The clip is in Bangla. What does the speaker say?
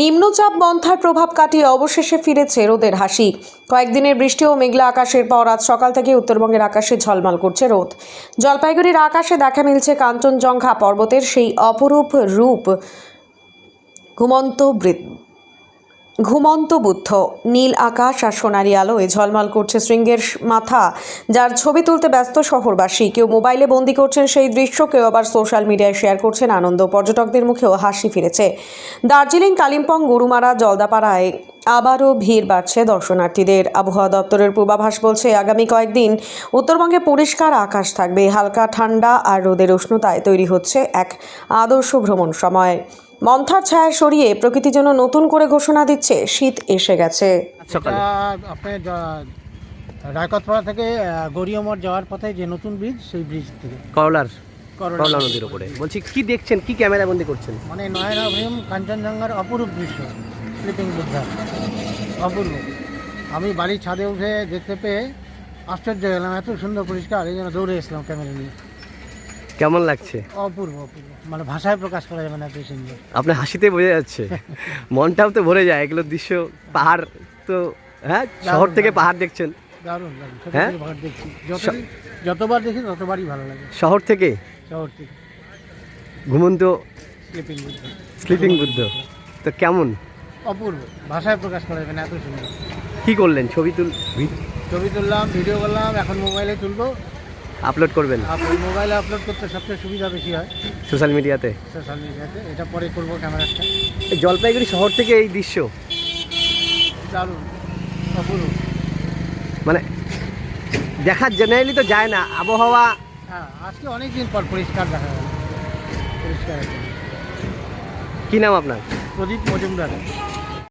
নিম্নচাপ মন্থার প্রভাব কাটিয়ে অবশেষে ফিরেছে রোদের হাসি। কয়েকদিনের বৃষ্টি ও মেঘলা আকাশের পর আজ সকাল থেকে উত্তরবঙ্গের আকাশে ঝলমল করছে রোদ। জলপাইগুড়ির আকাশে দেখা মিলছে কাঞ্চনজঙ্ঘা পর্বতের সেই অপরূপ রূপ। ঘুমন্ত ঘুমন্ত বুদ্ধ। নীল আকাশ আর সোনালি আলোয় ঝলমল করছে শৃঙ্গের মাথা, যার ছবি তুলতে ব্যস্ত শহরবাসী। কেউ মোবাইলে বন্দি করছেন সেই দৃশ্য, কেউ আবার সোশ্যাল মিডিয়ায় শেয়ার করছেন আনন্দ। পর্যটকদের মুখেও হাসি ফিরেছে। দার্জিলিং, কালিম্পং, গরুমারা, জলদাপাড়ায় আবারও ভিড় বাড়ছে দর্শনার্থীদের। আবহাওয়া দপ্তরের পূর্বাভাস বলছে, আগামী কয়েকদিন উত্তরবঙ্গে পরিষ্কার আকাশ থাকবে। হালকা ঠান্ডা আর রোদের উষ্ণতায় তৈরি হচ্ছে এক আদর্শ ভ্রমণ সময়। মন্থার ছায়া সরিয়ে প্রকৃতি যেন নতুন করে ঘোষণা দিচ্ছে শীত এসে গেছে। জ- রায়কতপাড়া থেকে আহ, গড়িয়ামঠ যাওয়ার পথে যে নতুন ব্রিজ সেই ব্রিজ থেকে। করলার করলা। নদীর উপরে। বলছি কি দেখছেন কি ক্যামেরা বন্দি করছেন? মানে নয়নাভীম কাঞ্চনজঙ্ঘার অপরূপ দৃশ্য স্লিপিং বুদ্ধা। অপূর্ব। আমি বাড়ির ছাদে উঠে দেখতে পেয়ে আশ্চর্য গেলাম এত সুন্দর পরিষ্কার এই জন্য দৌড়ে এসলাম ক্যামেরা নিয়ে। কেমন লাগছে? অপূর্ব অপূর্ব। মানে ভাষায় প্রকাশ করা যাবে না এত সুন্দর। আপনার হাসিতে বোঝা যাচ্ছে। মনটাও তো ভরে যায় এগুলো দৃশ্য পাহাড় তো হ্যাঁ? শহর থেকে পাহাড় দেখছেন। দারুণ হ্যাঁ? দেখছি। যতবার দেখি ততবারই ভালো লাগে। শহর থেকে? শহর থেকে। ঘুমন্ত স্লিপিং বুদ্ধা স্লিপিং বুদ্ধ তো কেমন? অপূর্ব। ভাষায় প্রকাশ করা যাবে না এত সুন্দর। কি করলেন? ছবি তুল ছবি তুললাম ভিডিও করলাম এখন মোবাইলে তুলবো। আপলোড করবেন? আপনার মোবাইলে আপলোড করতে সবচেয়ে সুবিধা বেশি হয়। সোশ্যাল মিডিয়াতে সোশ্যাল মিডিয়াতে এটা পরে করব ক্যামেরাটা। এই জলপাইগুড়ি শহর থেকে এই দৃশ্য। দারুণ। অপূর্ব মানে দেখার জেনারেলি তো যায় না আবহাওয়া হ্যাঁ আজকে অনেক দিন পর পরিষ্কার দেখা গেল। পরিষ্কার। কি নাম আপনার? প্রদীপ মজুমদার।